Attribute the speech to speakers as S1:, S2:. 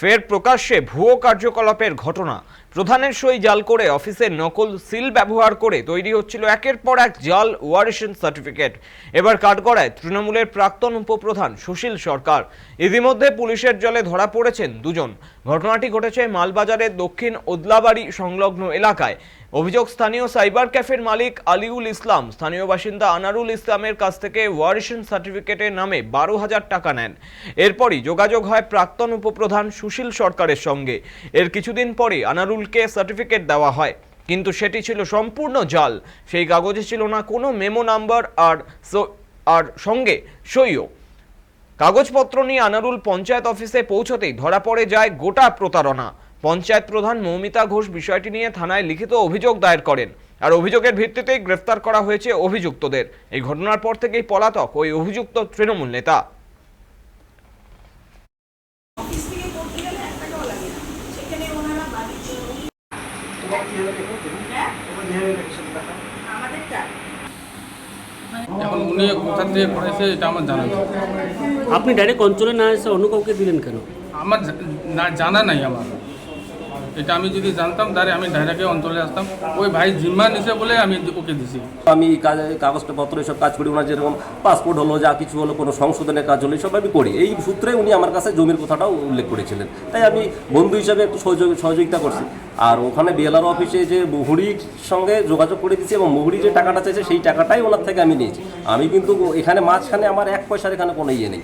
S1: ফের প্রকাশ্যে ভুয়ো কার্যকলাপের ঘটনা। প্রধানের সই জাল করে অফিসের নকল সিল ব্যবহার করে তৈরি হচ্ছিল একের পর এক জাল ওয়ারেশন সার্টিফিকেট। এবার কাঠগড়ায় তৃণমূলের প্রাক্তন উপপ্রধান সুশীল সরকার। ইতিমধ্যে পুলিশের জলে ধরা পড়েছেন দুজন। ঘটনাটি ঘটেছে মালবাজারের দক্ষিণ ওদলাবাড়ি সংলগ্ন এলাকায়। অভিযোগ, স্থানীয় সাইবার ক্যাফের মালিক আলিউল ইসলাম, স্থানীয় বাসিন্দা আনারুল ইসলামের কাছ থেকে ওয়ারেশন সার্টিফিকেটের নামে বারো হাজার টাকা নেন। এরপরই যোগাযোগ হয় প্রাক্তন উপপ্রধান সুশীল সরকারের সঙ্গে। এর কিছুদিন পরে আনারুলকে সার্টিফিকেট দেওয়া হয়। কিন্তু সেটি ছিল সম্পূর্ণ জাল। সেই কাগজে ছিল না কোনো মেমো নাম্বার আর আর সঙ্গে সইও। কাগজপত্র নিয়ে আনারুল পঞ্চায়েত অফিসে পৌঁছতেই ধরা পড়ে যায় গোটা প্রতারণা। পঞ্চায়েত প্রধান মৌমিতা ঘোষ বিষয়টি নিয়ে থানায় লিখিত অভিযোগ দায়ের করেন। আর অভিযোগের ভিত্তিতেই গ্রেফতার করা হয়েছে অভিযুক্তদের। এই ঘটনার পর থেকেই পলাতক ওই অভিযুক্ত তৃণমূল নেতা
S2: অফিস থেকে করতে গেলে এক টাকাও লাগে না সেখানে ওনারা বাড়ির হ্যাঁ আমাদেরটা
S3: এখন উনি কোথা থেকে করেছে এটা আমার জানা নেই।
S4: আপনি ডাইরেক্ট অঞ্চলে না এসে অন্য কাউকে দিলেন কেন?
S3: আমার না জানা নাই আমার। এটা আমি যদি জানতাম, তাহলে আমি ডাইরেক্টে অঞ্চলে আসতাম। ওই ভাই জিম্মা নিছে বলে আমি ওকে দিছি।
S5: আমি কাজ- কাগজপত্র এসব কাজ করি, ওনার যেরকম পাসপোর্ট হলো, যা কিছু হলো, কোনো সংশোধনের কাজ হলো এসব আমি করি। এই সূত্রে উনি আমার কাছে জমির কথাটাও উল্লেখ করেছিলেন। তাই আমি বন্ধু হিসাবে একটু সহযোগ- সহযোগিতা করছি। আর ওখানে বিএলআর অফিসে যে মুহুরির সঙ্গে যোগাযোগ করে দিয়েছি এবং মুহুরি যে টাকাটা চাইছে, সেই টাকাটাই ওনার থেকে আমি নিয়েছি। আমি কিন্তু এখানে মাঝখানে আমার এক পয়সার এখানে কোনো ইয়ে নেই।